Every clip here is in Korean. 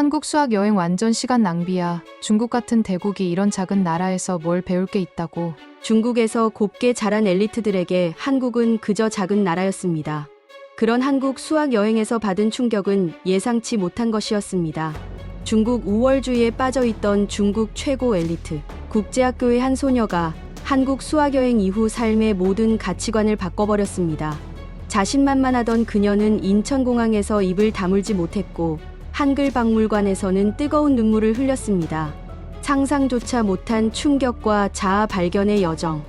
한국 수학 여행 완전 시간 낭비야. 중국 같은 대국이 이런 작은 나라에서 뭘 배울 게 있다고. 중국에서 곱게 자란 엘리트들에게 한국은 그저 작은 나라였습니다. 그런 한국 수학 여행에서 받은 충격은 예상치 못한 것이었습니다. 중국 우월주의에 빠져 있던 중국 최고 엘리트, 국제학교의 한 소녀가 한국 수학 여행 이후 삶의 모든 가치관을 바꿔버렸습니다. 자신만만하던 그녀는 인천공항에서 입을 다물지 못했고 한글 박물관에서는 뜨거운 눈물을 흘렸습니다. 상상조차 못한 충격과 자아 발견의 여정.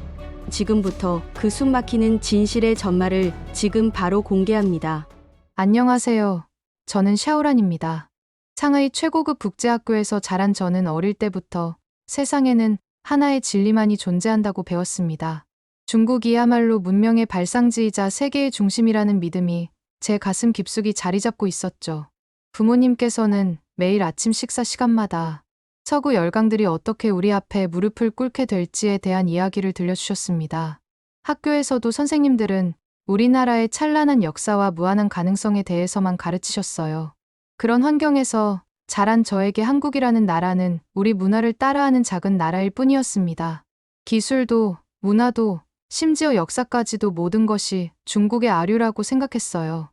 지금부터 그 숨막히는 진실의 전말을 지금 바로 공개합니다. 안녕하세요. 저는 샤오란입니다. 상하이 최고급 국제학교에서 자란 저는 어릴 때부터 세상에는 하나의 진리만이 존재한다고 배웠습니다. 중국이야말로 문명의 발상지이자 세계의 중심이라는 믿음이 제 가슴 깊숙이 자리 잡고 있었죠. 부모님께서는 매일 아침 식사 시간마다 서구 열강들이 어떻게 우리 앞에 무릎을 꿇게 될지에 대한 이야기를 들려주셨습니다. 학교에서도 선생님들은 우리나라의 찬란한 역사와 무한한 가능성에 대해서만 가르치셨어요. 그런 환경에서 자란 저에게 한국이라는 나라는 우리 문화를 따라하는 작은 나라일 뿐이었습니다. 기술도, 문화도, 심지어 역사까지도 모든 것이 중국의 아류라고 생각했어요.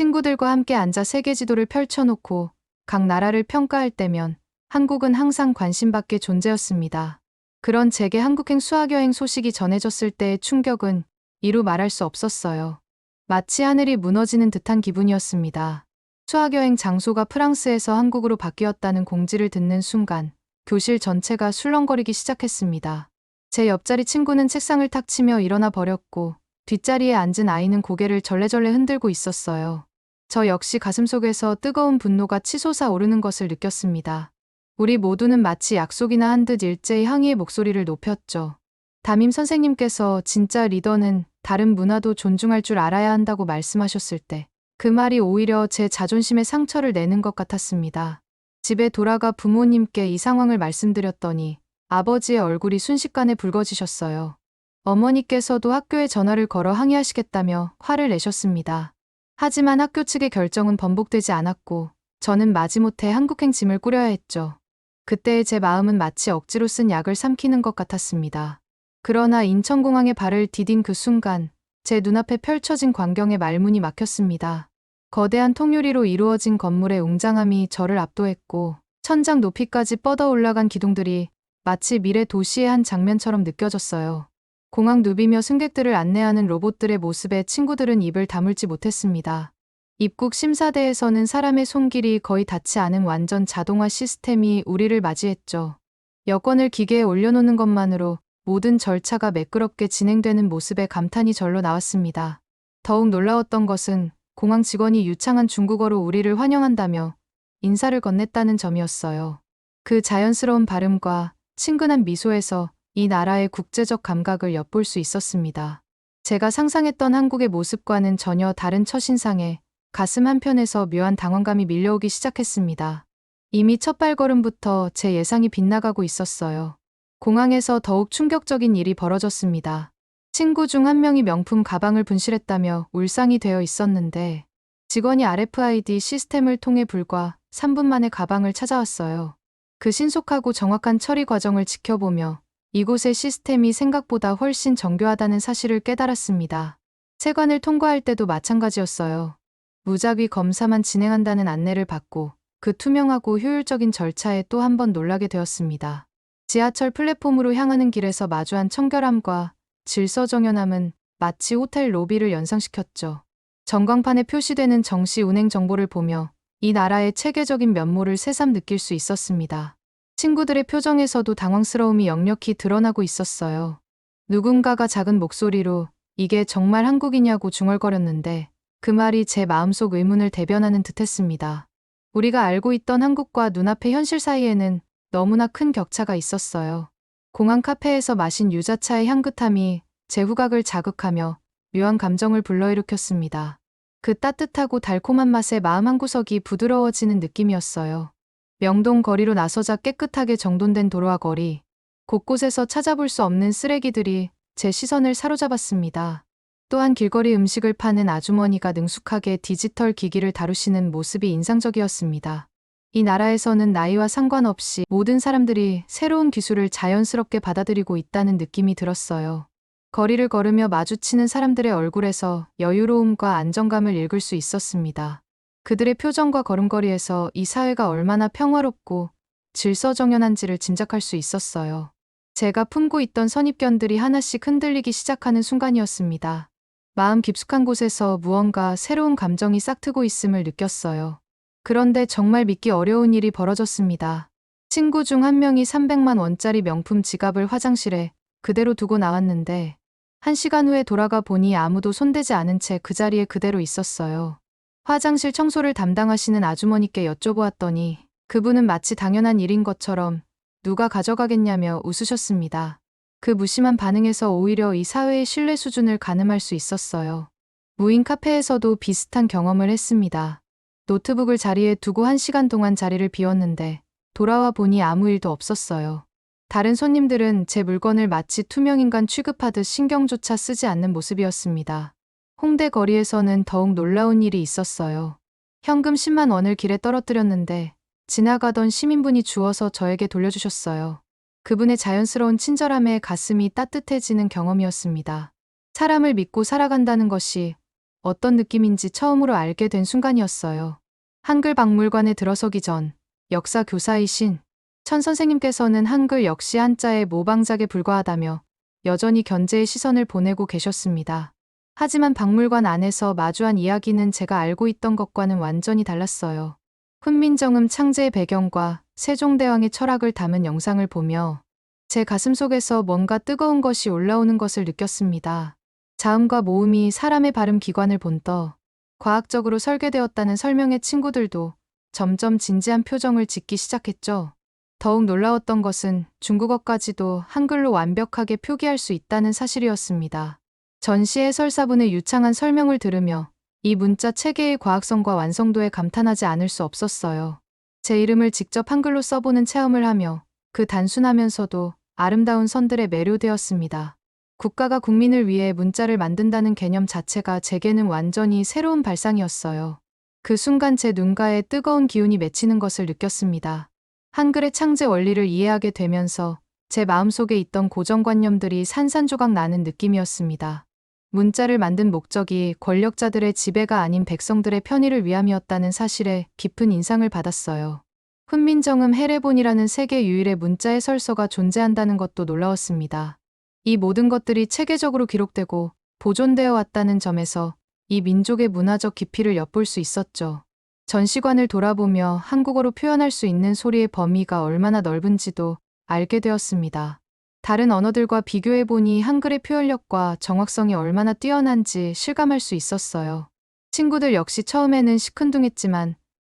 친구들과 함께 앉아 세계 지도를 펼쳐놓고 각 나라를 평가할 때면 한국은 항상 관심받게 존재였습니다. 그런 제게 한국행 수학여행 소식이 전해졌을 때의 충격은 이루 말할 수 없었어요. 마치 하늘이 무너지는 듯한 기분이었습니다. 수학여행 장소가 프랑스에서 한국으로 바뀌었다는 공지를 듣는 순간 교실 전체가 술렁거리기 시작했습니다. 제 옆자리 친구는 책상을 탁 치며 일어나 버렸고 뒷자리에 앉은 아이는 고개를 절레절레 흔들고 있었어요. 저 역시 가슴속에서 뜨거운 분노가 치솟아 오르는 것을 느꼈습니다. 우리 모두는 마치 약속이나 한 듯 일제히 항의의 목소리를 높였죠. 담임 선생님께서 진짜 리더는 다른 문화도 존중할 줄 알아야 한다고 말씀하셨을 때 그 말이 오히려 제 자존심에 상처를 내는 것 같았습니다. 집에 돌아가 부모님께 이 상황을 말씀드렸더니 아버지의 얼굴이 순식간에 붉어지셨어요. 어머니께서도 학교에 전화를 걸어 항의하시겠다며 화를 내셨습니다. 하지만 학교 측의 결정은 번복되지 않았고 저는 마지못해 한국행 짐을 꾸려야 했죠. 그때의 제 마음은 마치 억지로 쓴 약을 삼키는 것 같았습니다. 그러나 인천공항에 발을 디딘 그 순간 제 눈앞에 펼쳐진 광경에 말문이 막혔습니다. 거대한 통유리로 이루어진 건물의 웅장함이 저를 압도했고 천장 높이까지 뻗어 올라간 기둥들이 마치 미래 도시의 한 장면처럼 느껴졌어요. 공항 누비며 승객들을 안내하는 로봇들의 모습에 친구들은 입을 다물지 못했습니다. 입국 심사대에서는 사람의 손길이 거의 닿지 않은 완전 자동화 시스템이 우리를 맞이했죠. 여권을 기계에 올려놓는 것만으로 모든 절차가 매끄럽게 진행되는 모습에 감탄이 절로 나왔습니다. 더욱 놀라웠던 것은 공항 직원이 유창한 중국어로 우리를 환영한다며 인사를 건넸다는 점이었어요. 그 자연스러운 발음과 친근한 미소에서 이 나라의 국제적 감각을 엿볼 수 있었습니다. 제가 상상했던 한국의 모습과는 전혀 다른 첫인상에 가슴 한편에서 묘한 당황감이 밀려오기 시작했습니다. 이미 첫 발걸음부터 제 예상이 빗나가고 있었어요. 공항에서 더욱 충격적인 일이 벌어졌습니다. 친구 중 한 명이 명품 가방을 분실했다며 울상이 되어 있었는데 직원이 RFID 시스템을 통해 불과 3분 만에 가방을 찾아왔어요. 그 신속하고 정확한 처리 과정을 지켜보며 이곳의 시스템이 생각보다 훨씬 정교하다는 사실을 깨달았습니다. 세관을 통과할 때도 마찬가지였어요. 무작위 검사만 진행한다는 안내를 받고 그 투명하고 효율적인 절차에 또 한 번 놀라게 되었습니다. 지하철 플랫폼으로 향하는 길에서 마주한 청결함과 질서정연함은 마치 호텔 로비를 연상시켰죠. 전광판에 표시되는 정시 운행 정보를 보며 이 나라의 체계적인 면모를 새삼 느낄 수 있었습니다. 친구들의 표정에서도 당황스러움이 역력히 드러나고 있었어요. 누군가가 작은 목소리로 이게 정말 한국이냐고 중얼거렸는데 그 말이 제 마음속 의문을 대변하는 듯 했습니다. 우리가 알고 있던 한국과 눈앞의 현실 사이에는 너무나 큰 격차가 있었어요. 공항 카페에서 마신 유자차의 향긋함이 제 후각을 자극하며 묘한 감정을 불러일으켰습니다. 그 따뜻하고 달콤한 맛에 마음 한구석이 부드러워지는 느낌이었어요. 명동 거리로 나서자 깨끗하게 정돈된 도로와 거리, 곳곳에서 찾아볼 수 없는 쓰레기들이 제 시선을 사로잡았습니다. 또한 길거리 음식을 파는 아주머니가 능숙하게 디지털 기기를 다루시는 모습이 인상적이었습니다. 이 나라에서는 나이와 상관없이 모든 사람들이 새로운 기술을 자연스럽게 받아들이고 있다는 느낌이 들었어요. 거리를 걸으며 마주치는 사람들의 얼굴에서 여유로움과 안정감을 읽을 수 있었습니다. 그들의 표정과 걸음걸이에서 이 사회가 얼마나 평화롭고 질서정연한지를 짐작할 수 있었어요. 제가 품고 있던 선입견들이 하나씩 흔들리기 시작하는 순간이었습니다. 마음 깊숙한 곳에서 무언가 새로운 감정이 싹트고 있음을 느꼈어요. 그런데 정말 믿기 어려운 일이 벌어졌습니다. 친구 중 한 명이 300만 원짜리 명품 지갑을 화장실에 그대로 두고 나왔는데, 한 시간 후에 돌아가 보니 아무도 손대지 않은 채 그 자리에 그대로 있었어요. 화장실 청소를 담당하시는 아주머니께 여쭤보았더니 그분은 마치 당연한 일인 것처럼 누가 가져가겠냐며 웃으셨습니다. 그 무심한 반응에서 오히려 이 사회의 신뢰 수준을 가늠할 수 있었어요. 무인 카페에서도 비슷한 경험을 했습니다. 노트북을 자리에 두고 한 시간 동안 자리를 비웠는데 돌아와 보니 아무 일도 없었어요. 다른 손님들은 제 물건을 마치 투명인간 취급하듯 신경조차 쓰지 않는 모습이었습니다. 홍대 거리에서는 더욱 놀라운 일이 있었어요. 현금 10만 원을 길에 떨어뜨렸는데 지나가던 시민분이 주워서 저에게 돌려주셨어요. 그분의 자연스러운 친절함에 가슴이 따뜻해지는 경험이었습니다. 사람을 믿고 살아간다는 것이 어떤 느낌인지 처음으로 알게 된 순간이었어요. 한글 박물관에 들어서기 전 역사 교사이신 천 선생님께서는 한글 역시 한자의 모방작에 불과하다며 여전히 견제의 시선을 보내고 계셨습니다. 하지만 박물관 안에서 마주한 이야기는 제가 알고 있던 것과는 완전히 달랐어요. 훈민정음 창제의 배경과 세종대왕의 철학을 담은 영상을 보며 제 가슴 속에서 뭔가 뜨거운 것이 올라오는 것을 느꼈습니다. 자음과 모음이 사람의 발음 기관을 본떠 과학적으로 설계되었다는 설명의 친구들도 점점 진지한 표정을 짓기 시작했죠. 더욱 놀라웠던 것은 중국어까지도 한글로 완벽하게 표기할 수 있다는 사실이었습니다. 전시 해설사분의 유창한 설명을 들으며 이 문자 체계의 과학성과 완성도에 감탄하지 않을 수 없었어요. 제 이름을 직접 한글로 써보는 체험을 하며 그 단순하면서도 아름다운 선들에 매료되었습니다. 국가가 국민을 위해 문자를 만든다는 개념 자체가 제게는 완전히 새로운 발상이었어요. 그 순간 제 눈가에 뜨거운 기운이 맺히는 것을 느꼈습니다. 한글의 창제 원리를 이해하게 되면서 제 마음속에 있던 고정관념들이 산산조각 나는 느낌이었습니다. 문자를 만든 목적이 권력자들의 지배가 아닌 백성들의 편의를 위함이었다는 사실에 깊은 인상을 받았어요. 훈민정음 헤레본이라는 세계 유일의 문자 해설서가 존재한다는 것도 놀라웠습니다. 이 모든 것들이 체계적으로 기록되고 보존되어 왔다는 점에서 이 민족의 문화적 깊이를 엿볼 수 있었죠. 전시관을 돌아보며 한국어로 표현할 수 있는 소리의 범위가 얼마나 넓은지도 알게 되었습니다. 다른 언어들과 비교해보니 한글의 표현력과 정확성이 얼마나 뛰어난지 실감할 수 있었어요. 친구들 역시 처음에는 시큰둥했지만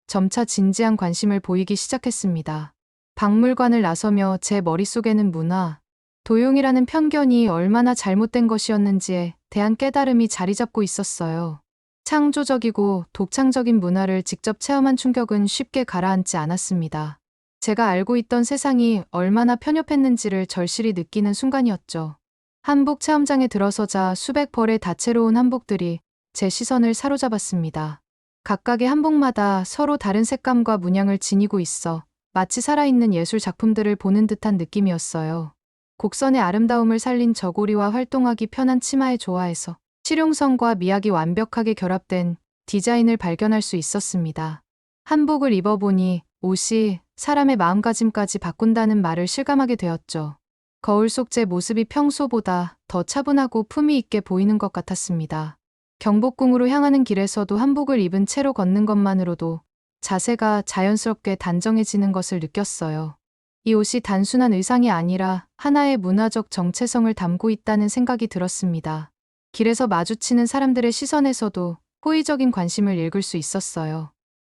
점차 진지한 관심을 보이기 시작했습니다. 박물관을 나서며 제 머릿속에는 문화, 도용이라는 편견이 얼마나 잘못된 것이었는지에 대한 깨달음이 자리 잡고 있었어요. 창조적이고 독창적인 문화를 직접 체험한 충격은 쉽게 가라앉지 않았습니다. 제가 알고 있던 세상이 얼마나 편협했는지를 절실히 느끼는 순간이었죠. 한복 체험장에 들어서자 수백 벌의 다채로운 한복들이 제 시선을 사로잡았습니다. 각각의 한복마다 서로 다른 색감과 문양을 지니고 있어 마치 살아있는 예술 작품들을 보는 듯한 느낌이었어요. 곡선의 아름다움을 살린 저고리와 활동하기 편한 치마에 좋아해서 실용성과 미학이 완벽하게 결합된 디자인을 발견할 수 있었습니다. 한복을 입어보니 옷이 사람의 마음가짐까지 바꾼다는 말을 실감하게 되었죠. 거울 속 제 모습이 평소보다 더 차분하고 품위 있게 보이는 것 같았습니다. 경복궁으로 향하는 길에서도 한복을 입은 채로 걷는 것만으로도 자세가 자연스럽게 단정해지는 것을 느꼈어요. 이 옷이 단순한 의상이 아니라 하나의 문화적 정체성을 담고 있다는 생각이 들었습니다. 길에서 마주치는 사람들의 시선에서도 호의적인 관심을 읽을 수 있었어요.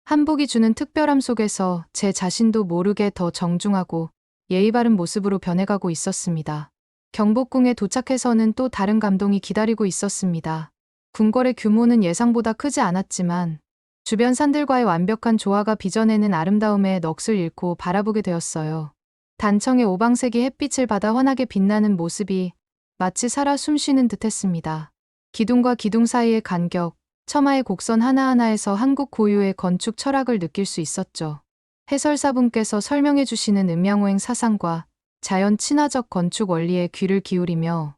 한복이 주는 특별함 속에서 제 자신도 모르게 더 정중하고 예의 바른 모습으로 변해가고 있었습니다. 경복궁에 도착해서는 또 다른 감동이 기다리고 있었습니다. 궁궐의 규모는 예상보다 크지 않았지만 주변 산들과의 완벽한 조화가 빚어내는 아름다움에 넋을 잃고 바라보게 되었어요. 단청의 오방색이 햇빛을 받아 환하게 빛나는 모습이 마치 살아 숨쉬는 듯 했습니다. 기둥과 기둥 사이의 간격, 처마의 곡선 하나하나에서 한국 고유의 건축 철학을 느낄 수 있었죠. 해설사분께서 설명해 주시는 음양오행 사상과 자연 친화적 건축 원리에 귀를 기울이며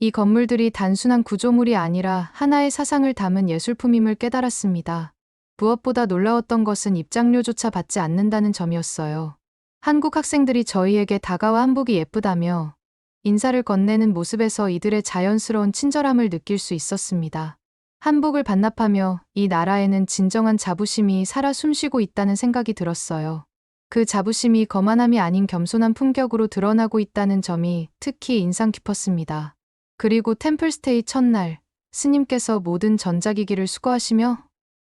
이 건물들이 단순한 구조물이 아니라 하나의 사상을 담은 예술품임을 깨달았습니다. 무엇보다 놀라웠던 것은 입장료조차 받지 않는다는 점이었어요. 한국 학생들이 저희에게 다가와 한복이 예쁘다며 인사를 건네는 모습에서 이들의 자연스러운 친절함을 느낄 수 있었습니다. 한복을 반납하며 이 나라에는 진정한 자부심이 살아 숨쉬고 있다는 생각이 들었어요. 그 자부심이 거만함이 아닌 겸손한 품격으로 드러나고 있다는 점이 특히 인상 깊었습니다. 그리고 템플스테이 첫날, 스님께서 모든 전자기기를 수거하시며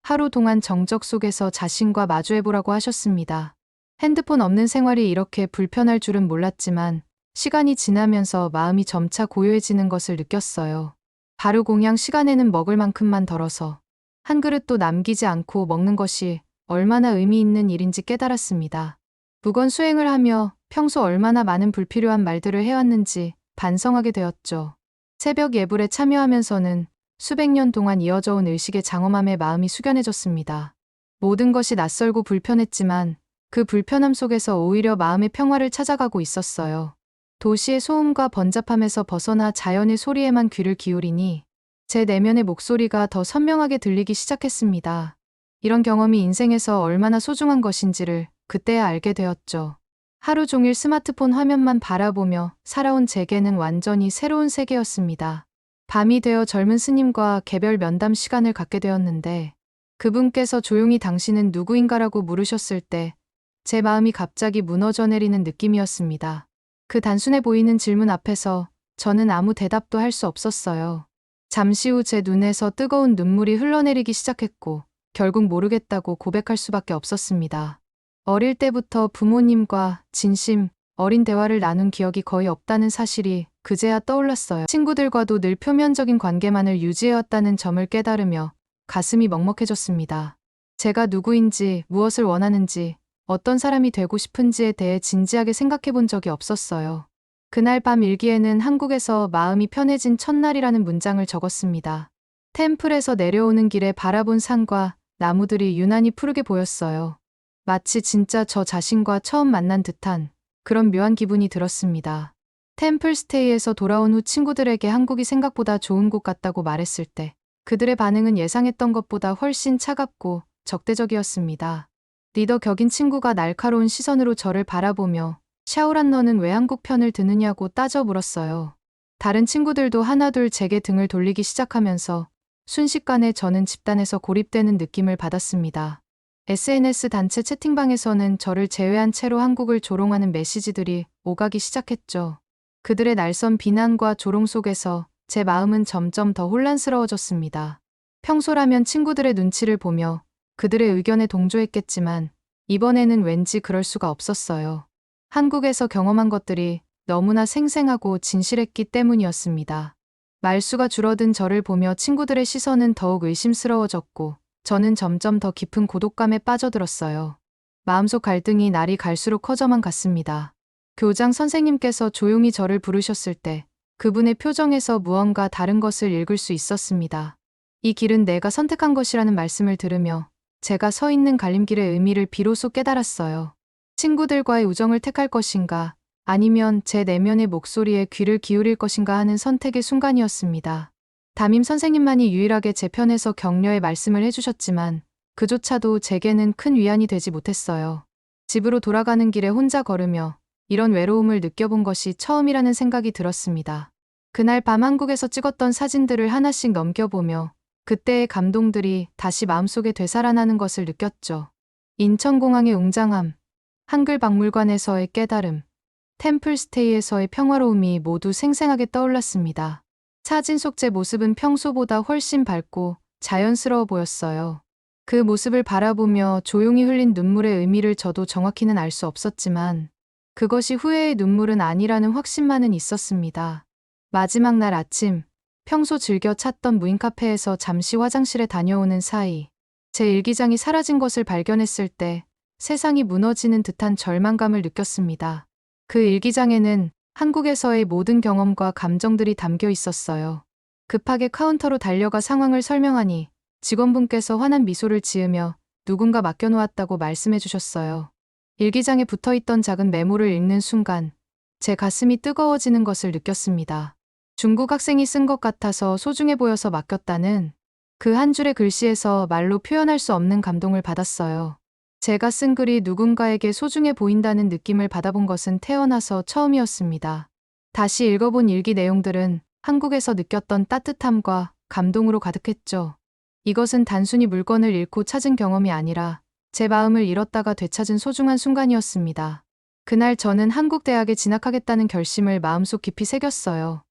하루 동안 정적 속에서 자신과 마주해보라고 하셨습니다. 핸드폰 없는 생활이 이렇게 불편할 줄은 몰랐지만 시간이 지나면서 마음이 점차 고요해지는 것을 느꼈어요. 바로 공양 시간에는 먹을 만큼만 덜어서 한 그릇도 남기지 않고 먹는 것이 얼마나 의미 있는 일인지 깨달았습니다. 무건 수행을 하며 평소 얼마나 많은 불필요한 말들을 해왔는지 반성하게 되었죠. 새벽 예불에 참여하면서는 수백 년 동안 이어져 온 의식의 장엄함에 마음이 숙연해졌습니다. 모든 것이 낯설고 불편했지만 그 불편함 속에서 오히려 마음의 평화를 찾아가고 있었어요. 도시의 소음과 번잡함에서 벗어나 자연의 소리에만 귀를 기울이니 제 내면의 목소리가 더 선명하게 들리기 시작했습니다. 이런 경험이 인생에서 얼마나 소중한 것인지를 그때야 알게 되었죠. 하루 종일 스마트폰 화면만 바라보며 살아온 제게는 완전히 새로운 세계였습니다. 밤이 되어 젊은 스님과 개별 면담 시간을 갖게 되었는데 그분께서 조용히 당신은 누구인가라고 물으셨을 때 제 마음이 갑자기 무너져 내리는 느낌이었습니다. 그 단순해 보이는 질문 앞에서 저는 아무 대답도 할 수 없었어요. 잠시 후 제 눈에서 뜨거운 눈물이 흘러내리기 시작했고 결국 모르겠다고 고백할 수밖에 없었습니다. 어릴 때부터 부모님과 진심 어린 대화를 나눈 기억이 거의 없다는 사실이 그제야 떠올랐어요. 친구들과도 늘 표면적인 관계만을 유지해왔다는 점을 깨달으며 가슴이 먹먹해졌습니다. 제가 누구인지, 무엇을 원하는지, 어떤 사람이 되고 싶은지에 대해 진지하게 생각해 본 적이 없었어요. 그날 밤 일기에는 한국에서 마음이 편해진 첫날이라는 문장을 적었습니다. 템플에서 내려오는 길에 바라본 산과 나무들이 유난히 푸르게 보였어요. 마치 진짜 저 자신과 처음 만난 듯한 그런 묘한 기분이 들었습니다. 템플스테이에서 돌아온 후 친구들에게 한국이 생각보다 좋은 곳 같다고 말했을 때 그들의 반응은 예상했던 것보다 훨씬 차갑고 적대적이었습니다. 리더 격인 친구가 날카로운 시선으로 저를 바라보며 샤오란 너는 왜 한국 편을 드느냐고 따져 물었어요. 다른 친구들도 하나둘 제게 등을 돌리기 시작하면서 순식간에 저는 집단에서 고립되는 느낌을 받았습니다. SNS 단체 채팅방에서는 저를 제외한 채로 한국을 조롱하는 메시지들이 오가기 시작했죠. 그들의 날선 비난과 조롱 속에서 제 마음은 점점 더 혼란스러워졌습니다. 평소라면 친구들의 눈치를 보며 그들의 의견에 동조했겠지만 이번에는 왠지 그럴 수가 없었어요. 한국에서 경험한 것들이 너무나 생생하고 진실했기 때문이었습니다. 말수가 줄어든 저를 보며 친구들의 시선은 더욱 의심스러워졌고 저는 점점 더 깊은 고독감에 빠져들었어요. 마음속 갈등이 날이 갈수록 커져만 갔습니다. 교장 선생님께서 조용히 저를 부르셨을 때 그분의 표정에서 무언가 다른 것을 읽을 수 있었습니다. 이 길은 내가 선택한 것이라는 말씀을 들으며 제가 서 있는 갈림길의 의미를 비로소 깨달았어요. 친구들과의 우정을 택할 것인가, 아니면 제 내면의 목소리에 귀를 기울일 것인가 하는 선택의 순간이었습니다. 담임 선생님만이 유일하게 제 편에서 격려의 말씀을 해주셨지만 그조차도 제게는 큰 위안이 되지 못했어요. 집으로 돌아가는 길에 혼자 걸으며 이런 외로움을 느껴본 것이 처음이라는 생각이 들었습니다. 그날 밤 한국에서 찍었던 사진들을 하나씩 넘겨보며 그때의 감동들이 다시 마음속에 되살아나는 것을 느꼈죠. 인천공항의 웅장함, 한글 박물관에서의 깨달음, 템플스테이에서의 평화로움이 모두 생생하게 떠올랐습니다. 사진 속 제 모습은 평소보다 훨씬 밝고 자연스러워 보였어요. 그 모습을 바라보며 조용히 흘린 눈물의 의미를 저도 정확히는 알 수 없었지만 그것이 후회의 눈물은 아니라는 확신만은 있었습니다. 마지막 날 아침, 평소 즐겨 찾던 무인 카페에서 잠시 화장실에 다녀오는 사이 제 일기장이 사라진 것을 발견했을 때 세상이 무너지는 듯한 절망감을 느꼈습니다. 그 일기장에는 한국에서의 모든 경험과 감정들이 담겨 있었어요. 급하게 카운터로 달려가 상황을 설명하니 직원분께서 환한 미소를 지으며 누군가 맡겨놓았다고 말씀해 주셨어요. 일기장에 붙어 있던 작은 메모를 읽는 순간 제 가슴이 뜨거워지는 것을 느꼈습니다. 중국 학생이 쓴 것 같아서 소중해 보여서 맡겼다는 그 한 줄의 글씨에서 말로 표현할 수 없는 감동을 받았어요. 제가 쓴 글이 누군가에게 소중해 보인다는 느낌을 받아본 것은 태어나서 처음이었습니다. 다시 읽어본 일기 내용들은 한국에서 느꼈던 따뜻함과 감동으로 가득했죠. 이것은 단순히 물건을 잃고 찾은 경험이 아니라 제 마음을 잃었다가 되찾은 소중한 순간이었습니다. 그날 저는 한국 대학에 진학하겠다는 결심을 마음속 깊이 새겼어요.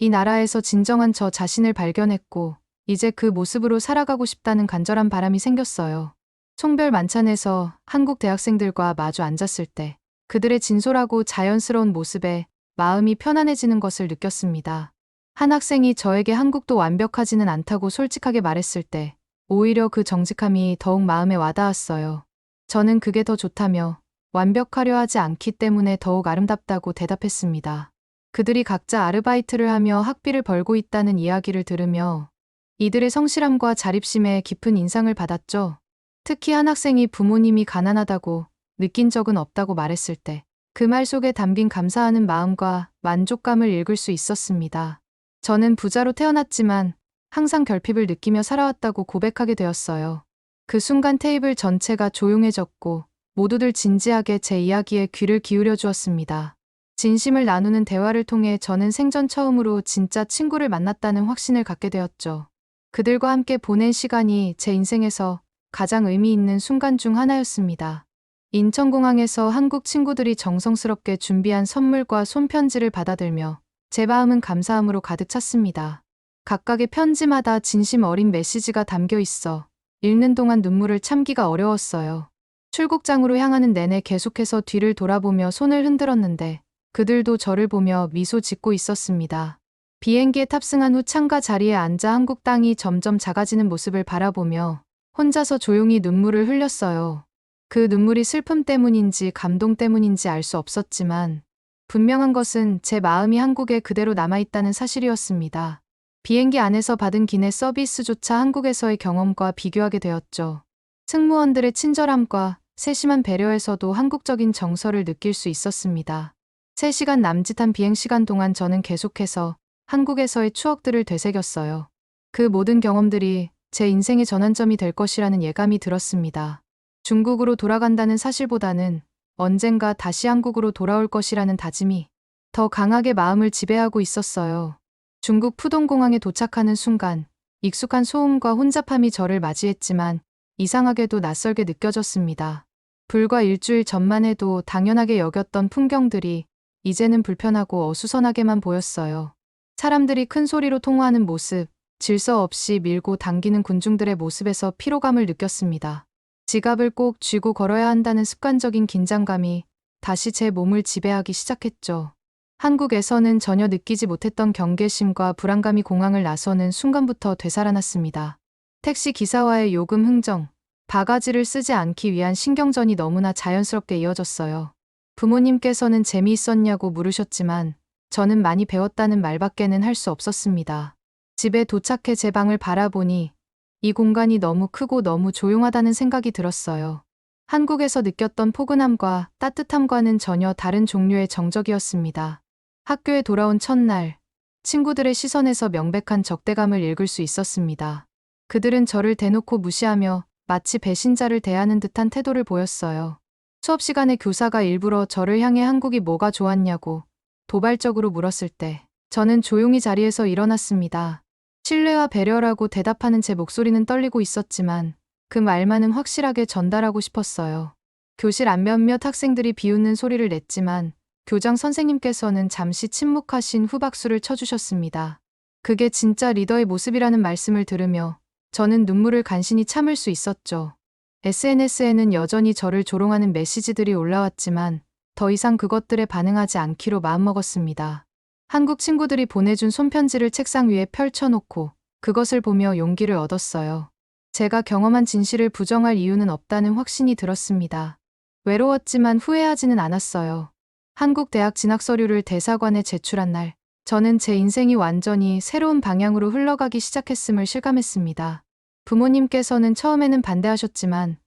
이 나라에서 진정한 저 자신을 발견했고, 이제 그 모습으로 살아가고 싶다는 간절한 바람이 생겼어요. 송별 만찬에서 한국 대학생들과 마주 앉았을 때 그들의 진솔하고 자연스러운 모습에 마음이 편안해지는 것을 느꼈습니다. 한 학생이 저에게 한국도 완벽하지는 않다고 솔직하게 말했을 때 오히려 그 정직함이 더욱 마음에 와닿았어요. 저는 그게 더 좋다며 완벽하려 하지 않기 때문에 더욱 아름답다고 대답했습니다. 그들이 각자 아르바이트를 하며 학비를 벌고 있다는 이야기를 들으며 이들의 성실함과 자립심에 깊은 인상을 받았죠. 특히 한 학생이 부모님이 가난하다고 느낀 적은 없다고 말했을 때 그 말 속에 담긴 감사하는 마음과 만족감을 읽을 수 있었습니다. 저는 부자로 태어났지만 항상 결핍을 느끼며 살아왔다고 고백하게 되었어요. 그 순간 테이블 전체가 조용해졌고 모두들 진지하게 제 이야기에 귀를 기울여 주었습니다. 진심을 나누는 대화를 통해 저는 생전 처음으로 진짜 친구를 만났다는 확신을 갖게 되었죠. 그들과 함께 보낸 시간이 제 인생에서 가장 의미 있는 순간 중 하나였습니다. 인천공항에서 한국 친구들이 정성스럽게 준비한 선물과 손편지를 받아들며 제 마음은 감사함으로 가득 찼습니다. 각각의 편지마다 진심 어린 메시지가 담겨 있어 읽는 동안 눈물을 참기가 어려웠어요. 출국장으로 향하는 내내 계속해서 뒤를 돌아보며 손을 흔들었는데 그들도 저를 보며 미소 짓고 있었습니다. 비행기에 탑승한 후 창가 자리에 앉아 한국 땅이 점점 작아지는 모습을 바라보며 혼자서 조용히 눈물을 흘렸어요. 그 눈물이 슬픔 때문인지 감동 때문인지 알 수 없었지만 분명한 것은 제 마음이 한국에 그대로 남아있다는 사실이었습니다. 비행기 안에서 받은 기내 서비스조차 한국에서의 경험과 비교하게 되었죠. 승무원들의 친절함과 세심한 배려에서도 한국적인 정서를 느낄 수 있었습니다. 3시간 남짓한 비행시간 동안 저는 계속해서 한국에서의 추억들을 되새겼어요. 그 모든 경험들이 제 인생의 전환점이 될 것이라는 예감이 들었습니다. 중국으로 돌아간다는 사실보다는 언젠가 다시 한국으로 돌아올 것이라는 다짐이 더 강하게 마음을 지배하고 있었어요. 중국 푸동공항에 도착하는 순간 익숙한 소음과 혼잡함이 저를 맞이했지만 이상하게도 낯설게 느껴졌습니다. 불과 일주일 전만 해도 당연하게 여겼던 풍경들이 이제는 불편하고 어수선하게만 보였어요. 사람들이 큰 소리로 통화하는 모습, 질서 없이 밀고 당기는 군중들의 모습에서 피로감을 느꼈습니다. 지갑을 꼭 쥐고 걸어야 한다는 습관적인 긴장감이 다시 제 몸을 지배하기 시작했죠. 한국에서는 전혀 느끼지 못했던 경계심과 불안감이 공항을 나서는 순간부터 되살아났습니다. 택시 기사와의 요금 흥정, 바가지를 쓰지 않기 위한 신경전이 너무나 자연스럽게 이어졌어요. 부모님께서는 재미있었냐고 물으셨지만 저는 많이 배웠다는 말밖에는 할 수 없었습니다. 집에 도착해 제 방을 바라보니 이 공간이 너무 크고 너무 조용하다는 생각이 들었어요. 한국에서 느꼈던 포근함과 따뜻함과는 전혀 다른 종류의 정적이었습니다. 학교에 돌아온 첫날, 친구들의 시선에서 명백한 적대감을 읽을 수 있었습니다. 그들은 저를 대놓고 무시하며 마치 배신자를 대하는 듯한 태도를 보였어요. 수업 시간에 교사가 일부러 저를 향해 한국이 뭐가 좋았냐고 도발적으로 물었을 때 저는 조용히 자리에서 일어났습니다. 신뢰와 배려라고 대답하는 제 목소리는 떨리고 있었지만 그 말만은 확실하게 전달하고 싶었어요. 교실 안 몇몇 학생들이 비웃는 소리를 냈지만 교장 선생님께서는 잠시 침묵하신 후 박수를 쳐주셨습니다. 그게 진짜 리더의 모습이라는 말씀을 들으며 저는 눈물을 간신히 참을 수 있었죠. SNS에는 여전히 저를 조롱하는 메시지들이 올라왔지만 더 이상 그것들에 반응하지 않기로 마음먹었습니다. 한국 친구들이 보내준 손편지를 책상 위에 펼쳐놓고 그것을 보며 용기를 얻었어요. 제가 경험한 진실을 부정할 이유는 없다는 확신이 들었습니다. 외로웠지만 후회하지는 않았어요. 한국 대학 진학 서류를 대사관에 제출한 날, 저는 제 인생이 완전히 새로운 방향으로 흘러가기 시작했음을 실감했습니다. 부모님께서는 처음에는 반대하셨지만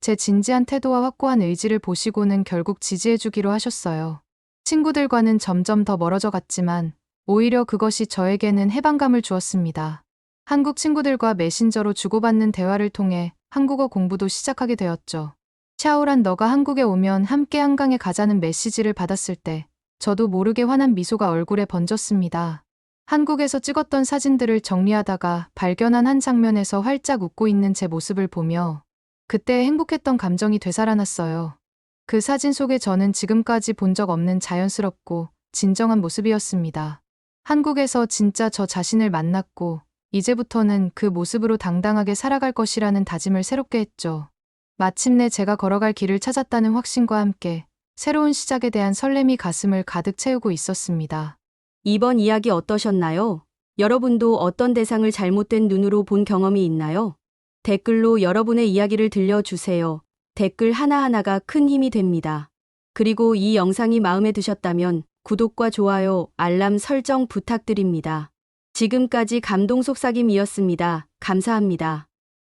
제 진지한 태도와 확고한 의지를 보시고는 결국 지지해주기로 하셨어요. 친구들과는 점점 더 멀어져 갔지만 오히려 그것이 저에게는 해방감을 주었습니다. 한국 친구들과 메신저로 주고받는 대화를 통해 한국어 공부도 시작하게 되었죠. 샤오란 너가 한국에 오면 함께 한강에 가자는 메시지를 받았을 때 저도 모르게 환한 미소가 얼굴에 번졌습니다. 한국에서 찍었던 사진들을 정리하다가 발견한 한 장면에서 활짝 웃고 있는 제 모습을 보며 그때 행복했던 감정이 되살아났어요. 그 사진 속에 저는 지금까지 본 적 없는 자연스럽고 진정한 모습이었습니다. 한국에서 진짜 저 자신을 만났고 이제부터는 그 모습으로 당당하게 살아갈 것이라는 다짐을 새롭게 했죠. 마침내 제가 걸어갈 길을 찾았다는 확신과 함께 새로운 시작에 대한 설렘이 가슴을 가득 채우고 있었습니다. 이번 이야기 어떠셨나요? 여러분도 어떤 대상을 잘못된 눈으로 본 경험이 있나요? 댓글로 여러분의 이야기를 들려주세요. 댓글 하나하나가 큰 힘이 됩니다. 그리고 이 영상이 마음에 드셨다면 구독과 좋아요, 알람 설정 부탁드립니다. 지금까지 감동 속삭임이었습니다. 감사합니다.